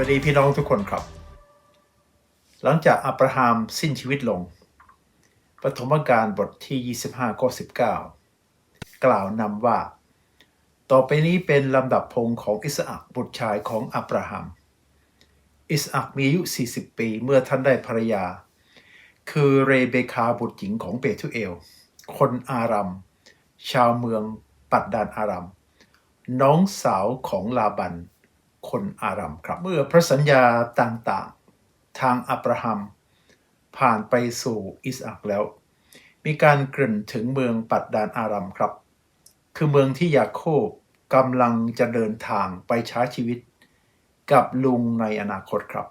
วัสดีพี่น้องทุกคนครับ หลังจากอับราฮัมสิ้นชีวิตลง ปฐมกาลบทที่ 25ข้อ19 กล่าวนำว่า ต่อไปนี้เป็นลำดับพงของอิสอักบุตรชายของอับราฮัม อิสอักมีอายุ 40 ปีเมื่อท่านได้ภรรยา คือเรเบคาบุตรหญิงของเบทุเอล คนอารัม ชาวเมืองปัดดานอารัม น้องสาวของลาบัน คนอารัมครับ เมื่อพระสัญญาต่างๆ ทางอับราฮัม ผ่านไปสู่อิสอักแล้ว มีการกริ่นถึงเมืองปัดดานอารัมครับ คือเมืองที่ยาโคบกำลังจะเดินทางไปใช้ชีวิต กับลุงในอนาคตครับ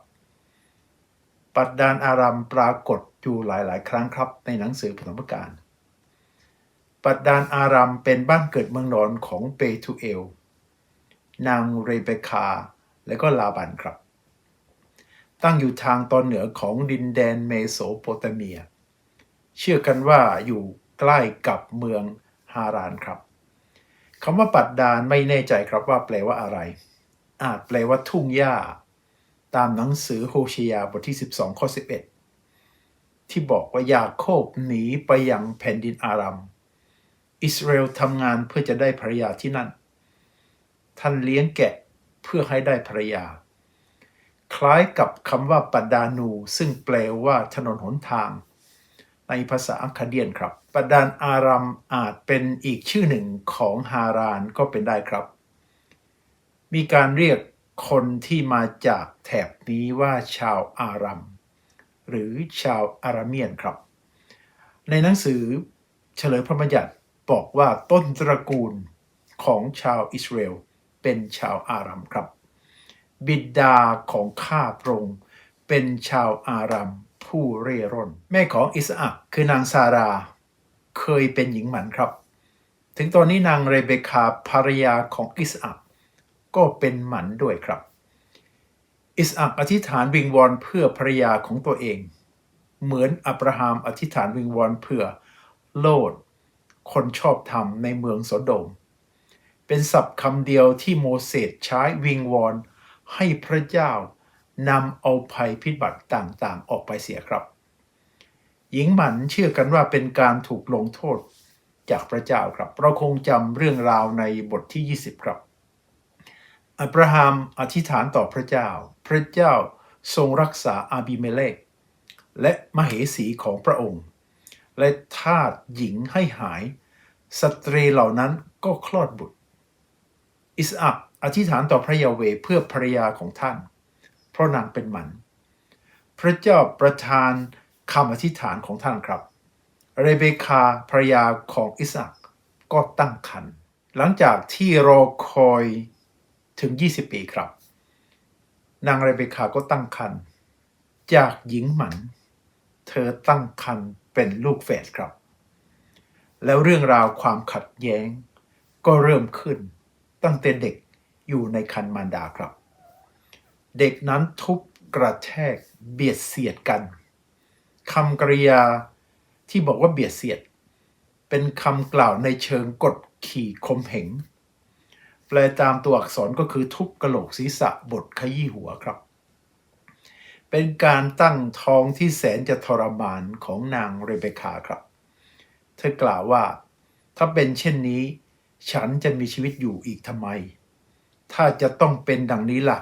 ปัดดานอารัมปรากฏอยู่หลายๆ ครั้งครับ ในหนังสือปฐมกาลปัดดานอารัมเป็นบ้านเกิดเมืองนอนของเปทูเอล นางเรเบคา และก็ลาบันครับ ตั้งอยู่ทางตอนเหนือของดินแดนเมโสโปเตเมีย เชื่อกันว่าอยู่ใกล้กับเมืองฮารานครับคำว่าปัดดานไม่แน่ใจครับว่าแปลว่าอะไร อาจแปลว่าทุ่งหญ้า ตามหนังสือโฮเชียบทที่ 12 ข้อ 11 ที่บอกว่ายาโคบหนีไปยังแผ่นดินอารัม อิสราเอลทำงานเพื่อจะได้ภรรยาที่นั่น ท่านเลี้ยงแกะเพื่อให้ได้ภรรยา คล้ายกับคำว่าปัดานู ซึ่งแปลว่าถนนหนทาง ในภาษาอัคคเดียนครับปัดดานอารัมอาจเป็นอีกชื่อหนึ่งของฮารานก็เป็นได้ครับ มีการเรียกคนที่มาจากแถบนี้ว่าชาวอารัมหรือชาวอาราเมียนครับ ในหนังสือเฉลยพระบัญญัติบอกว่าต้นตระกูลของชาวอิสราเอล เป็นชาวอารัมครับ บิดาของข้าพระองค์เป็นชาวอารัมผู้เร่ร่อน แม่ของอิสอักคือนางซารา เคยเป็นหญิงหมันครับ ถึงตอนนี้นางเรเบคาภรรยาของอิสอักก็เป็นหมันด้วยครับ อิสอักอธิษฐานวิงวอนเพื่อภรรยาของตัวเอง เหมือนอับราฮัมอธิษฐานวิงวอนเพื่อโลด คนชอบธรรมในเมืองโสดม เป็นศัพท์คำเดียวที่โมเสสใช้วิงวอน ให้พระเจ้านำเอาภัยพิบัติต่างๆ ออกไปเสียครับ หญิงหมันเชื่อกันว่าเป็นการถูกลงโทษจากพระเจ้าครับ เราคงจำเรื่องราวในบทที่ 20 ครับ อับราฮัมอธิษฐานต่อพระเจ้า พระเจ้าทรงรักษาอาบิเมเลก และมเหสีของพระองค์ และทาสหญิงให้หาย สตรีเหล่านั้นก็คลอดบุตร อิสอักอธิษฐานต่อพระยาเวเพื่อภรรยาของท่าน เพราะนางเป็นหมัน พระเจ้าประทานคำอธิษฐานของท่านครับ เรเบคาภรรยาของอิสอักก็ตั้งครรภ์หลังจากที่รอคอยถึง 20 ปีครับ นางเรเบคาก็ตั้งครรภ์จากหญิงหมัน เธอตั้งครรภ์เป็นลูกแฝดครับ แล้วเรื่องราวความขัดแย้งก็เริ่มขึ้น ตั้งแต่เด็กอยู่ในคันมารดาครับ เด็กนั้นทุบกระแทกเบียดเสียดกันคำกริยาที่บอกว่าเบียดเสียด เป็นคำกล่าวในเชิงกดขี่คมเหงแปลตามตัวอักษรก็คือทุบกระโหลกศีรษะบทขยี้หัวครับ เป็นการตั้งท้องที่แสนจะทรมานของนางเรเบคาครับ เธอกล่าวว่า ถ้าเป็นเช่นนี้ ฉันจะมีชีวิตอยู่อีกทำไม ถ้าจะต้องเป็นดังนี้ล่ะ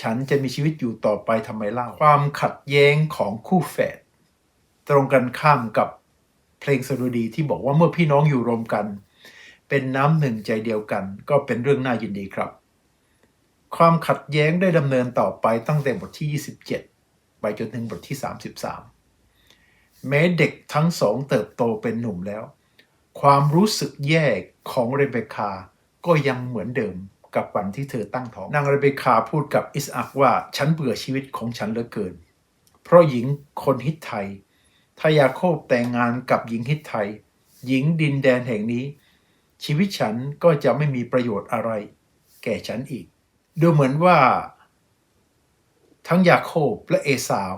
ฉันจะมีชีวิตอยู่ต่อไปทำไมเล่า ความขัดแย้งของคู่แฝดตรงกันข้ามกับเพลงสดุดีที่บอกว่าเมื่อพี่น้องอยู่รวมกัน เป็นน้ำหนึ่งใจเดียวกัน ก็เป็นเรื่องน่ายินดีครับ ความขัดแย้งได้ดำเนินต่อไปตั้งแต่บทที่ 27 ไปจนถึงบทที่ 33 แม้เด็กทั้งสองเติบโตเป็นหนุ่มแล้ว ความรู้สึกแย่ ของเรเบคา ก็ยังเหมือนเดิมกับวันที่เธอตั้งท้อง นางเรเบคาพูดกับอิสอักว่าฉันเบื่อชีวิตของฉันเหลือเกิน เพราะหญิงคนฮิตไทยถ้ายาโคบแต่งงานกับหญิงฮิตไทย หญิงดินแดนแห่งนี้ ชีวิตฉันก็จะไม่มีประโยชน์อะไร แก่ฉันอีก ดูเหมือนว่า ทั้งยาโคบและเอสาว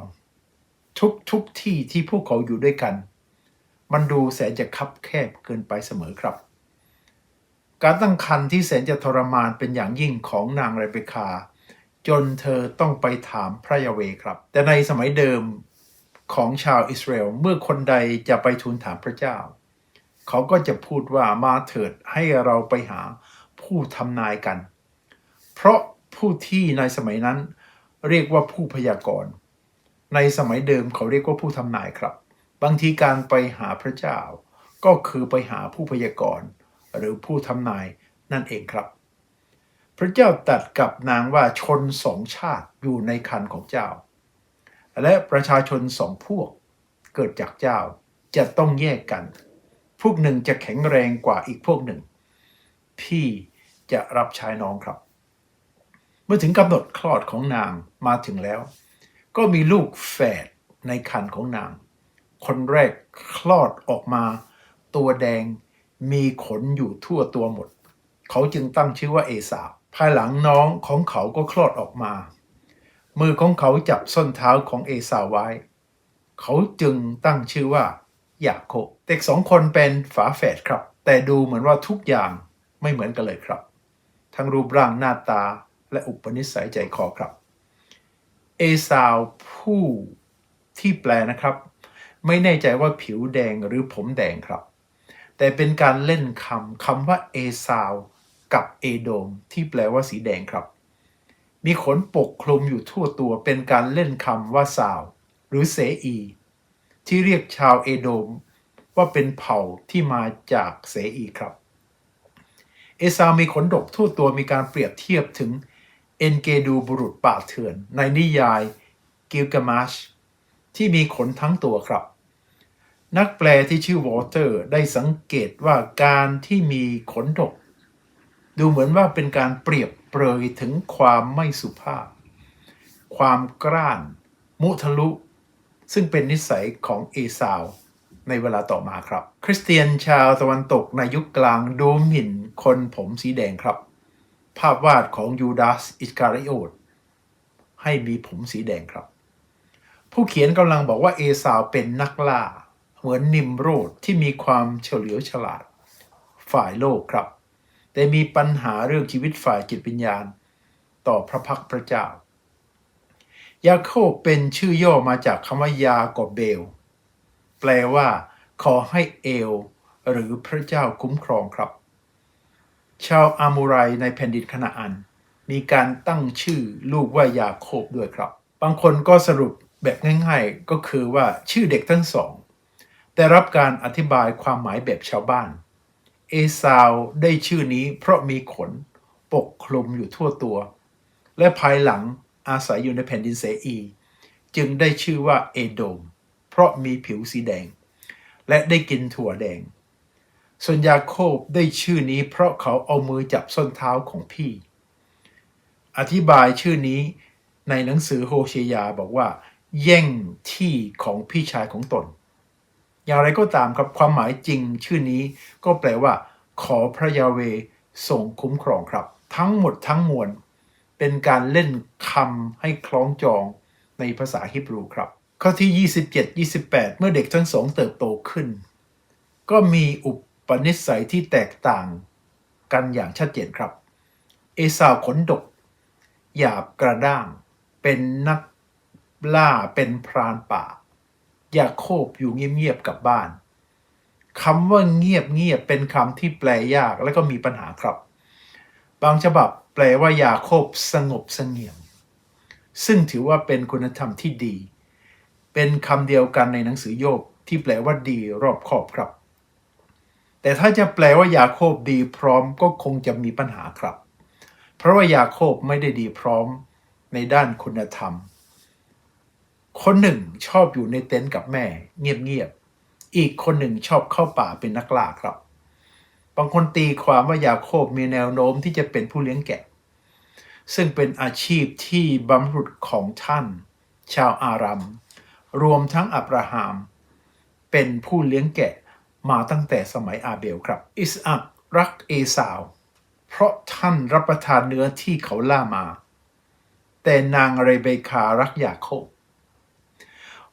ทุกทุกที่ที่พวกเขาอยู่ด้วยกัน มันดูแสนจะคับแคบเกินไปเสมอครับ การตั้งครรภ์ที่แสนจะทรมานเป็นอย่างยิ่งของนางเรเบคา จนเธอต้องไปถามพระยาเวครับ แต่ในสมัยเดิมของชาวอิสราเอลเมื่อคนใดจะไปทูลถามพระเจ้า เขาก็จะพูดว่ามาเถิดให้เราไปหาผู้ทำนายกัน เพราะผู้ที่ในสมัยนั้นเรียกว่าผู้พยากรณ์ในสมัยเดิมเขาเรียกว่าผู้ทำนายครับ บางทีการไปหาพระเจ้า ก็คือไปหาผู้พยากรณ์ หรือผู้ทำนายนั่นเองครับ พระเจ้าตัดกับนางว่าชนสองชาติอยู่ในคันของเจ้า และประชาชนสองพวกเกิดจากเจ้าจะต้องแยกกัน พวกหนึ่งจะแข็งแรงกว่าอีกพวกหนึ่ง พี่จะรับใช้น้องครับ เมื่อถึงกำหนดคลอดของนางมาถึงแล้ว ก็มีลูกแฝดในคันของนาง คนแรกคลอดออกมา ตัวแดง มีขนอยู่ทั่วตัวหมด เขาจึงตั้งชื่อว่าเอสาวภายหลังน้องของเขาก็คลอดออกมา มือของเขาจับส้นเท้าของเอสาวไว้ เขาจึงตั้งชื่อว่ายาโคเด็กสองคนเป็นฝาแฝดครับ แต่ดูเหมือนว่าทุกอย่างไม่เหมือนกันเลยครับ ทั้งรูปร่างหน้าตาและอุปนิสัยใจคอครับ เอสาวผู้ที่แปลนะครับ ไม่แน่ใจว่าผิวแดงหรือผมแดงครับ แต่เป็นการเล่นคำคำว่าเอซาวกับเอโดมที่แปลว่าสีแดงครับ มีขนปกคลุมอยู่ทั่วตัวเป็นการเล่นคำว่าซาวหรือเสอี ที่เรียกชาวเอโดม ว่าเป็นเผ่าที่มาจากเสอีครับ เอซาวมีขนดกทั่วตัวมีการเปรียบเทียบถึงเอนเกดูบุรุษป่าเถื่อน ในนิยายกิลกามัชที่มีขนทั้งตัวครับ นักแปลที่ชื่อวอเตอร์ได้สังเกตว่าการที่มีขนดก ดูเหมือนว่าเป็นการเปรียบเปรยถึงความไม่สุภาพ ความกร้าน มุทะลุ ซึ่งเป็นนิสัยของเอสาวในเวลาต่อมาครับ คริสเตียนชาวตะวันตกในยุคกลางดูหมิ่นคนผมสีแดงครับ ภาพวาดของยูดาสอิสการิโอตให้มีผมสีแดงครับ ผู้เขียนกำลังบอกว่าเอสาวเป็นนักล่า เหมือนนิมโรดที่มีความเฉลียวฉลาด ฝ่ายโลกครับ แต่มีปัญหาเรื่องชีวิตฝ่ายจิตวิญญาณ ต่อพระพักพระเจ้า ยาโคบเป็นชื่อย่อมาจากคำว่ายากอบเบล แปลว่า ขอให้เอล หรือพระเจ้าคุ้มครองครับ ชาวอามูไรในแผ่นดินคณาอัน มีการตั้งชื่อลูกว่ายาโคบด้วยครับ บางคนก็สรุปแบบง่าย ๆ ก็คือว่าชื่อเด็กทั้งสอง แต่รับการอธิบายความหมายแบบชาวบ้าน เอซาวได้ชื่อนี้เพราะมีขนปกคลุมอยู่ทั่วตัว และภายหลังอาศัยอยู่ในแผ่นดินเสอี จึงได้ชื่อว่าเอโดม เพราะมีผิวสีแดง และได้กินถั่วแดง ส่วนยาโคบได้ชื่อนี้เพราะเขาเอามือจับส้นเท้าของพี่ อธิบายชื่อนี้ในหนังสือโฮเชยาบอกว่า แย่งที่ของพี่ชายของตน อย่างไรก็ตามครับความหมายจริงชื่อนี้ก็แปลว่า ขอพระยาเวทรงคุ้มครองครับ ทั้งหมดทั้งมวล เป็นการเล่นคำให้คล้องจองในภาษาฮิบรูครับ ข้อที่ 27 28 เมื่อเด็กทั้งสองเติบโตขึ้น ก็มีอุปนิสัยที่แตกต่างกันอย่างชัดเจนครับ เอสาวขนดก หยาบกระด้าง เป็นนักล่าเป็นพรานป่า ยาโคบอยู่เงียบๆกับบ้านคำว่าเงียบเงียบเป็นคำที่แปลยากและก็มีปัญหาครับ บางฉบับแปลว่ายาโคบสงบสงี่ยม ซึ่งถือว่าเป็นคุณธรรมที่ดี เป็นคำเดียวกันในหนังสือโยบที่แปลว่าดีรอบคอบครับ แต่ถ้าจะแปลว่ายาโคบดีพร้อมก็คงจะมีปัญหาครับ เพราะว่ายาโคบไม่ได้ดีพร้อมในด้านคุณธรรม คนหนึ่งชอบอยู่ในเต็นท์กับแม่ เงียบๆ อีกคนหนึ่งชอบเข้าป่าเป็นนักล่าครับ บางคนตีความว่ายาโคบมีแนวโน้มที่จะเป็นผู้เลี้ยงแกะ ซึ่งเป็นอาชีพที่บำรุษของท่าน ชาวอารัม รวมทั้งอับราฮัมเป็นผู้เลี้ยงแกะมาตั้งแต่สมัยอาเบลครับ อิสอักรักเอสาว เพราะท่านรับประทานเนื้อที่เขาล่ามา แต่นางเรเบคารักยาโคบ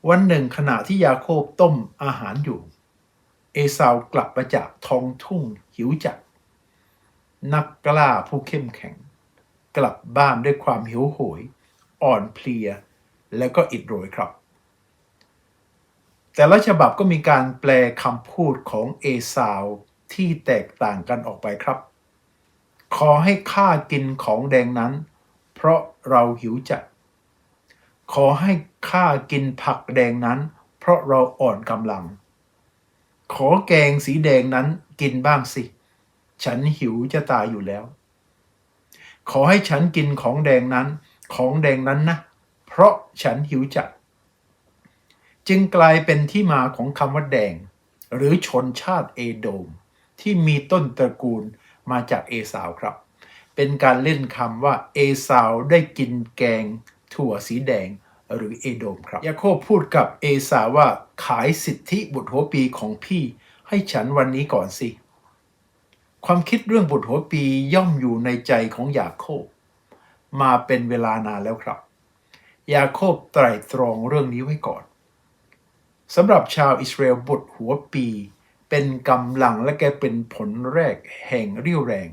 วันหนึ่งขณะที่ยาโคบต้มอาหารอยู่ เอสาวกลับมาจากท้องทุ่งหิวจัด นักกล้าผู้เข้มแข็ง กลับบ้านด้วยความหิวโหย อ่อนเพลีย และก็อิดโรยครับ แต่ละฉบับก็มีการแปลคำพูดของเอสาวที่แตกต่างกันออกไปครับ ขอให้ข้ากินของแดงนั้น เพราะเราหิวจัด ขอให้ข้ากินผักแดงนั้น เพราะเราอ่อนกำลัง ขอแกงสีแดงนั้นกินบ้างสิ ฉันหิวจะตายอยู่แล้ว ขอให้ฉันกินของแดงนั้น ของแดงนั้นนะ เพราะฉันหิวจัด จึงกลายเป็นที่มาของคำว่าแดง หรือชนชาติเอโดม ที่มีต้นตระกูลมาจากเอสาวครับ เป็นการเล่นคำว่าเอสาวได้กินแกง ถั่วสีแดงหรือเอโดมครับ ยาโคบพูดกับเอสาว่าขายสิทธิบุตรหัวปีของพี่ให้ฉันวันนี้ก่อนสิ ความคิดเรื่องบุตรหัวปีย่อมอยู่ในใจของยาโคบ มาเป็นเวลานานแล้วครับ ยาโคบไตร่ตรองเรื่องนี้ไว้ก่อนสำหรับชาวอิสราเอลบุตรหัวปี เป็นกำลังและแกเป็นผลแรกแห่งเรี่ยวแรง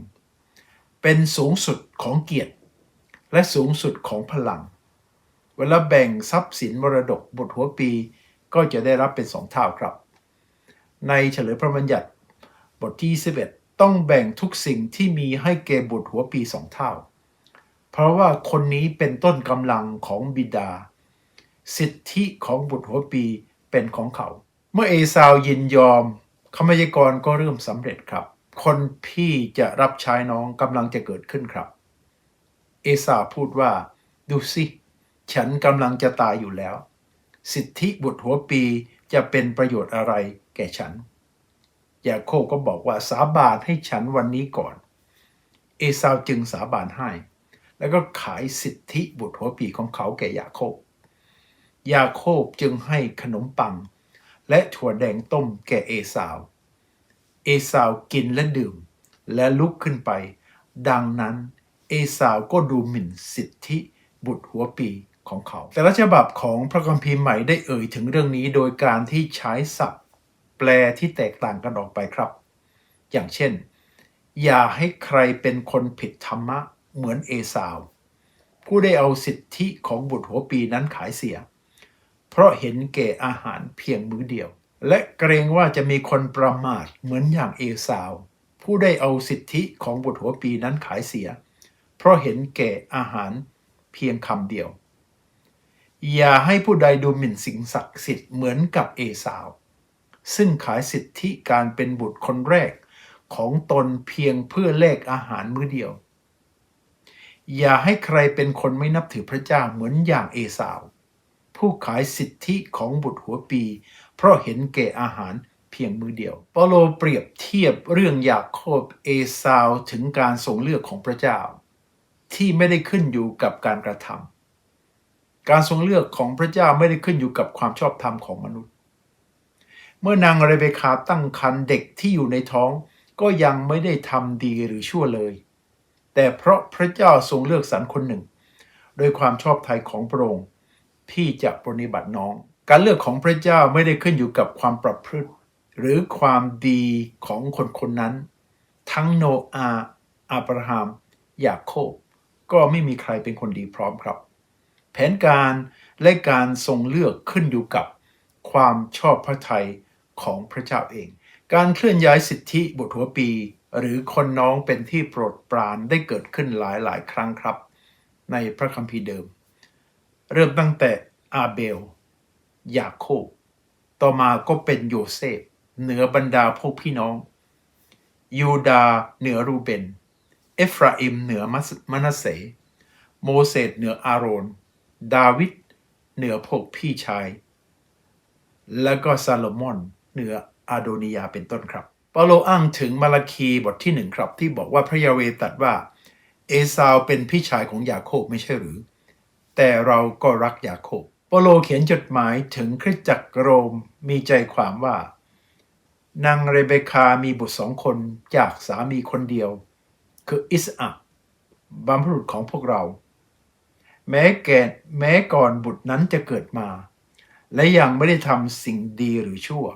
เป็นสูงสุดของเกียรติ และสูงสุดของพลัง เวลาแบ่งทรัพย์สินมรดกบุตรหัวปี ก็จะได้รับเป็นสองเท่าครับ ในเฉลยพระบัญญัติบทที่21ต้องแบ่งทุกสิ่งที่มีให้แก่บุตรหัวปีสองเท่า เพราะว่าคนนี้เป็นต้นกำลังของบิดา สิทธิของบุตรหัวปีเป็นของเขา เมื่อเอซาวยินยอมคำพยากรก็เริ่มสำเร็จครับ คนพี่จะรับใช้น้องกำลังจะเกิดขึ้นครับ เอซาวพูดว่า ดูสิ ฉันกำลังจะตายอยู่แล้ว สิทธิบุตรหัวปีจะเป็นประโยชน์อะไรแก่ฉัน ยาโคบก็บอกว่าสาบานให้ฉันวันนี้ก่อน เอซาวจึงสาบานให้ แล้วก็ขายสิทธิบุตรหัวปีของเขาแก่ยาโคบ ยาโคบจึงให้ขนมปัง และถั่วแดงต้มแก่เอสาว เอสาวกินและดื่ม และลุกขึ้นไป ดังนั้นเอสาวก็ดูหมิ่นสิทธิบุตรหัวปี ของเขา แต่ละฉบับของพระคัมภีร์ใหม่ได้เอ่ยถึงเรื่องนี้โดยการที่ใช้ศัพท์ แปลที่แตกต่างกันออกไปครับ อย่างเช่น อย่าให้ใครเป็นคนผิดธรรมะเหมือนเอสาว ผู้ได้เอาสิทธิของบุตรหัวปีนั้นขายเสีย เพราะเห็นแก่อาหารเพียงมื้อเดียว และเกรงว่าจะมีคนประมาทเหมือนอย่างเอสาว ผู้ได้เอาสิทธิของบุตรหัวปีนั้นขายเสีย เพราะเห็นแก่อาหารเพียงคำเดียว อย่าให้ผู้ใดดูหมิ่นสิ่งศักดิ์สิทธิ์เหมือนกับเอสาว ซึ่งขายสิทธิการเป็นบุตรคนแรกของตนเพียงเพื่อแลกอาหารมื้อเดียว อย่าให้ใครเป็นคนไม่นับถือพระเจ้าเหมือนอย่างเอสาว ผู้ขายสิทธิของบุตรหัวปี เพราะเห็นแก่อาหารเพียงมือเดียวเปาโลเปรียบเทียบเรื่องยาโคบเอสาวถึงการทรงเลือกของพระเจ้า ที่ไม่ได้ขึ้นอยู่กับการกระทำ การทรงเลือกของพระเจ้าไม่ได้ขึ้นอยู่กับความชอบธรรมของมนุษย์ เมื่อนางเรเบคาตั้งครรภ์เด็กที่อยู่ในท้องก็ยังไม่ได้ทำดีหรือชั่วเลย แต่เพราะพระเจ้าทรงเลือกสรรคนหนึ่ง โดยความชอบธรรมของพระองค์ที่จะปฏิบัติน้อง การเลือกของพระเจ้าไม่ได้ขึ้นอยู่กับความประพฤติ หรือความดีของคนคนนั้น ทั้งโนอาอับราฮัมยาโคบก็ไม่มีใครเป็นคนดีพร้อมครับ แผนการและการทรงเลือกขึ้นอยู่กับความชอบพระทัยของพระเจ้าเอง การเคลื่อนย้ายสิทธิบุตรหัวปี หรือคนน้องเป็นที่โปรดปรานได้เกิดขึ้นหลายหลายครั้งครับ ในพระคัมภีร์เดิม เริ่มตั้งแต่อาเบล ยาโคบ ต่อมาก็เป็นโยเซฟ เหนือบรรดาพวกพี่น้อง ยูดาเหนือรูเบน เอฟราอิมเหนือมนาเส โมเสสเหนืออาโรน ดาวิดเหนือพวกพี่ชาย แล้วก็ซาโลมอนเหนืออาโดนิยาเป็นต้นครับเปาโลอ้างถึงมาลาคีบทที่หนึ่งครับ ที่บอกว่าพระยาเวตรัสว่า เอซาวเป็นพี่ชายของยาโคบไม่ใช่หรือ แต่เราก็รักยาโคบเปาโลเขียนจดหมายถึงคริสตจักรโรมมีใจความว่า นางเรเบคามีบุตรสองคนจากสามีคนเดียว คืออิสอักบัมพบุรุษของพวกเรา แม้แก่แม้ก่อนบุตรนั้นจะเกิดมา และยังไม่ได้ทำสิ่งดีหรือชั่ว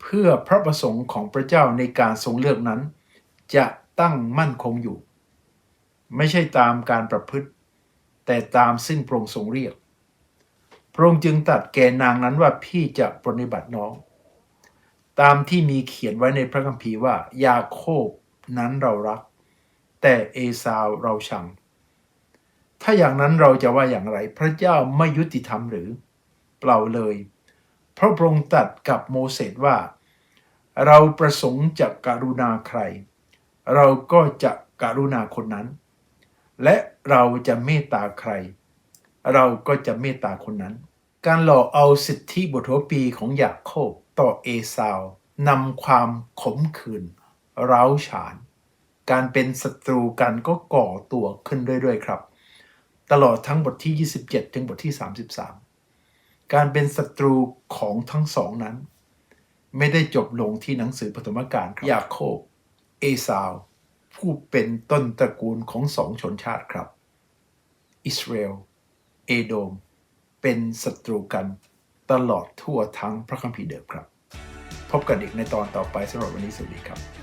เพื่อพระประสงค์ของพระเจ้าในการทรงเลือกนั้น จะตั้งมั่นคงอยู่ ไม่ใช่ตามการประพฤติ แต่ตามซึ่งพระองค์ทรงเรียก พระองค์จึงตัดแก่นางนั้นว่าพี่จะปรนนิบัติน้อง ตามที่มีเขียนไว้ในพระคัมภีร์ว่า ยาโคบนั้นเรารัก แต่เอสาวเราชัง ถ้าอย่างนั้นเราจะว่าอย่างไร พระเจ้าไม่ยุติธรรมหรือเปล่าเลย พระพรงตัดกับโมเสสว่า เราประสงค์จะกรุณาใคร เราก็จะกรุณาคนนั้น และเราจะเมตตาใคร เราก็จะเมตตาคนนั้น การหลอกเอาสิทธิบุตรหัวปีของยาโคบต่อเอสาวนำความขมขื่นร้าวฉาน การเป็นศัตรูกันก็ก่อตัวขึ้นเรื่อยๆครับ ตลอดทั้งบทที่ 27 ถึงบทที่ 33 การเป็นศัตรูของทั้งสองนั้น ไม่ได้จบลงที่หนังสือปฐมกาลครับยาโคบ เอสาว ผู้เป็นต้นตระกูลของสองชนชาติครับ อิสราเอล เอโดม เป็นศัตรูกันตลอดทั่วทั้งพระคัมภีร์เดิมครับ พบกันอีกในตอนต่อไปสำหรับวันนี้สวัสดีครับ